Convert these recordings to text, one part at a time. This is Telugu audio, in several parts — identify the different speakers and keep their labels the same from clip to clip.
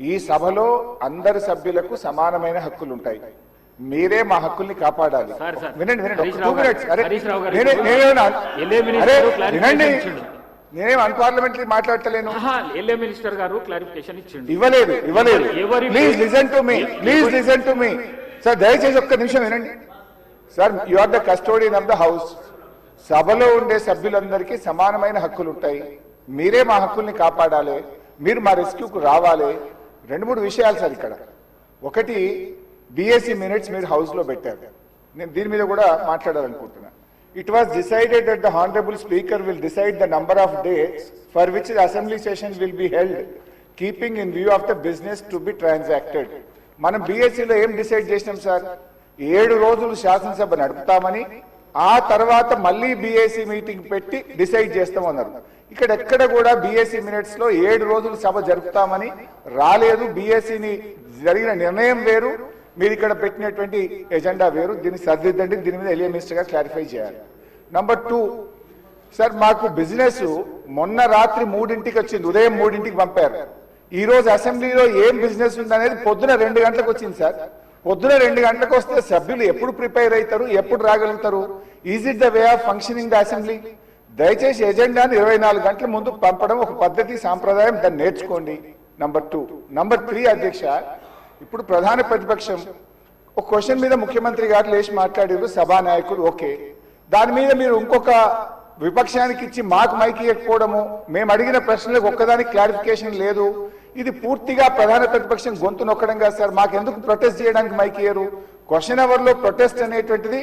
Speaker 1: ఈ సభలో అందరి సభ్యులకు సమానమైన హక్కులు ఉంటాయి మీరే మా హక్కుల్ని కాపాడాలి. వినండి వినండి. అరే, నేనే- వినండి.
Speaker 2: ఎల్ఏ మినిస్టర్ గారు క్లారిఫికేషన్ ఇచ్చిండు.
Speaker 1: ఇవ్వలేదు ఇవ్వలేదు. Please listen to me please listen to me sir దయచేసి ఒక్క నిమిషం వినండి. Sir you are the custodian of the house సభలో ఉండే సభ్యులందరికీ సమానమైన హక్కులు ఉంటాయి మీరే మా హక్కుల్ని కాపాడాలి. మీరు మా రెస్క్యూకు రావాలి. రెండు మూడు విషయాలు సార్ ఇక్కడ. ఒకటి బిఎస్సి మినిట్స్ మీరు హౌస్లో పెట్టారు. నేను దీని మీద కూడా మాట్లాడాలనుకుంటున్నా. It was decided that the honourable speaker will decide the number of days for which assembly session will be held keeping in view of the business to be transacted మనం బీఎస్సీలో ఏం డిసైడ్ చేసినాం సార్? ఏడు రోజులు శాసనసభ నడుపుతామని ఆ తర్వాత మళ్ళీ బీఎస్సీ మీటింగ్ పెట్టి డిసైడ్ చేస్తామన్నారు. ఇక్కడ ఎక్కడ కూడా బీఎస్సీ మినిట్స్లో ఏడు రోజులు సభ జరుపుతామని రాలేదు. బీఎస్సీని జరిగిన నిర్ణయం వేరు. మీరు ఇక్కడ పెట్టినటువంటి ఎజెండా వేరు. దీన్ని సరిదిద్దండి. దీని మీద ఎలియా మినిస్టర్ క్లారిఫై చేయాలి. నంబర్ టూ సార్ మాకు బిజినెస్ మొన్న రాత్రి మూడింటికి వచ్చింది. ఉదయం మూడింటికి పంపారు. ఈ రోజు అసెంబ్లీలో ఏం బిజినెస్ ఉందనేది పొద్దున రెండు గంటలకు వచ్చింది సార్. పొద్దున రెండు గంటలకు వస్తే సభ్యులు ఎప్పుడు ప్రిపేర్ అవుతారు? ఎప్పుడు రాగలుగుతారు? Is it the way of functioning the assembly దయచేసి ఎజెండాను ఇరవై నాలుగు గంటల ముందు పంపడం ఒక పద్ధతి సాంప్రదాయం దాన్ని నేర్చుకోండి. నంబర్ టూ నంబర్ త్రీ అధ్యక్ష ఇప్పుడు ప్రధాన ప్రతిపక్షం. ఒక క్వశ్చన్ మీద ముఖ్యమంత్రి గారు లేచి మాట్లాడారు సభానాయకుడు ఓకే. దాని మీద మీరు ఇంకొక విపక్షానికి ఇచ్చి మాకు మైకి ఇవ్వకపోవడము మేము అడిగిన ప్రశ్నలకు ఒక్కదానికి క్లారిఫికేషన్ లేదు. ఇది పూర్తిగా ప్రధాన ప్రతిపక్షం గొంతు నొక్కడం కాదు సార్ మాకెందుకు ప్రొటెస్ట్ చేయడానికి మైకి ఇయ్యరు? క్వశ్చన్ అవర్లో ప్రొటెస్ట్ అనేటువంటిది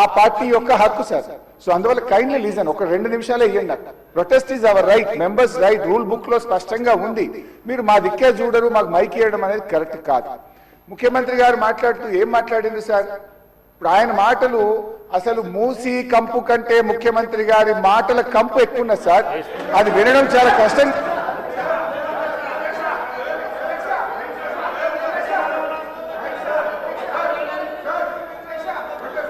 Speaker 1: ఆ పార్టీ యొక్క హక్కు సార్. సో అందువల్ల కైండ్లీ లీజన్ ఒక రెండు నిమిషాలే ఇవ్వండి నాకు protest is our right members right rule బుక్లో స్పష్టంగా ఉంది. మీరు మా దిక్కే చూడరు మాకు మైక్ ఇవ్వడం అనేది కరెక్ట్ కాదు. ముఖ్యమంత్రి గారు మాట్లాడుతూ ఏం మాట్లాడింది సార్? ఇప్పుడు ఆయన మాటలు అసలు మూసి కంపు కంటే ముఖ్యమంత్రి గారి మాటల కంపు ఎక్కువ ఉన్నది సార్. అది వినడం చాలా కష్టం.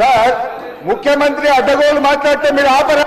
Speaker 1: సార్ ముఖ్యమంత్రి అడ్డగోలు మాట్లాడితే మీరు ఆపరా?